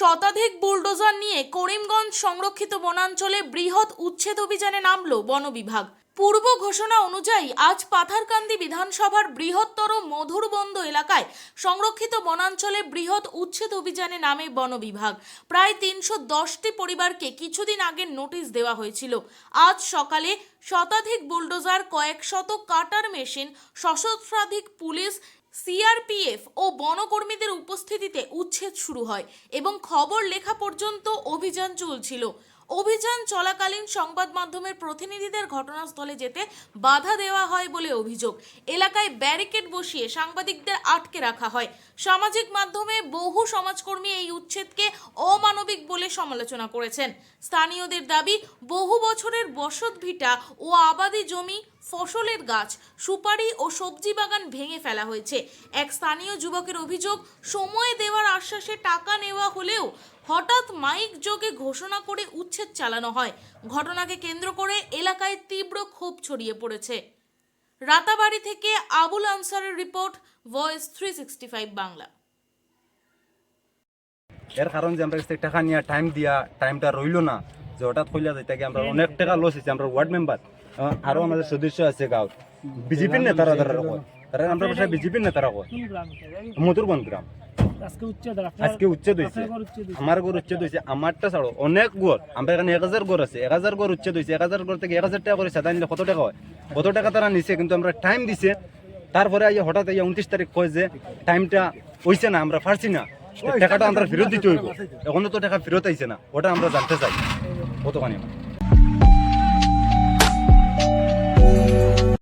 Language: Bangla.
শতাধিক বুলডোজার নিয়ে করিমগঞ্জ সংরক্ষিত বনাঞ্চলে বৃহৎ উচ্ছেদ অভিযানে নামল বন বিভাগ। পূর্ব ঘোষণা অনুযায়ী আজ পাথারকান্দি বিধানসভার বৃহত্তর মধুরবন্দ এলাকায় সংরক্ষিত বনাঞ্চলে বৃহৎ উচ্ছেদ অভিযানে নামে বন বিভাগ। প্রায় তিনশো দশটি পরিবারকে কিছুদিন আগে নোটিশ দেওয়া হয়েছিল। আজ সকালে শতাধিক বুলডোজার, কয়েক শত কাটার মেশিন, সশস্ত্রাধিক পুলিশ সিআরপিএফ ও বনকর্মীদের উপস্থিতিতে উচ্ছেদ শুরু হয় এবং খবর লেখা পর্যন্ত অভিযান চলছিল। অভিযান চলাকালীন সংবাদ মাধ্যমের প্রতিনিধিদের ঘটনাস্থলে যেতে বাধা দেওয়া হয় বলে অভিযোগ। এলাকায় ব্যারিকেড বসিয়ে সাংবাদিকদের আটকে রাখা হয়। সামাজিক মাধ্যমে বহু সমাজকর্মী এই উচ্ছেদকে অমানবিক বলে সমালোচনা করেছেন। স্থানীয়দের দাবি, বহু বছরের বসত ভিটা ও আবাদি জমি, ফসলের গাছ, সুপারি ও সবজি বাগান ভেঙে ফেলা হয়েছে। এক স্থানীয় যুবকের অভিযোগ, সময় দেওয়ার আশ্বাসে টাকা নেওয়া হলেও হঠাৎ মাইক যোগে ঘোষণা করে উচ্ছেদ চালানো হয়। ঘটনাকে কেন্দ্র করে এলাকায় তীব্র ক্ষোভ ছড়িয়ে পড়েছে। রাতাবাড়ি থেকে আবুল আনসারের report, voice three sixty five Bangla. এর কারণ যে আমরা টাকা নিয়ে টাইম দিয়া টাইমটা রইল না যে হঠাৎ কইলা যাইতে কি আমরা অনেক টাকা লস হয়েছে আমরা ওয়ার্ড মেম্বার আরও আমাদের সদস্য আছে গাঁও বিজেপির নেতারা তারা কয় তারা আমরা বাসায় বিজেপির নেতারা কয় মধুরবন গ্রাম। আজকে উচ্ছেদ হয়েছে হয়েছে। আমার ঘর উচ্ছেদ হয়েছে আমারটা ছাড়ো অনেক ঘর। আমরা এখানে এক হাজার ঘর আছে। এক হাজার ঘর উচ্ছেদ হয়েছে এক হাজার ঘর থেকে এক হাজার টাকা করে সাদা নিলে কত টাকা হয়? কত টাকা তারা নিছে? কিন্তু আমরা টাইম দিছে। তারপরে আইয়া হঠাৎ আইয়া উনত্রিশ তারিখ কয় যে টাইমটা হইছে না আমরা পারছি না। টাকাটা আমরা ফেরত দিতে হইব। এখনও তো টাকা ফেরত আইছে না, ওটা আমরা জানতে চাই। কতখানি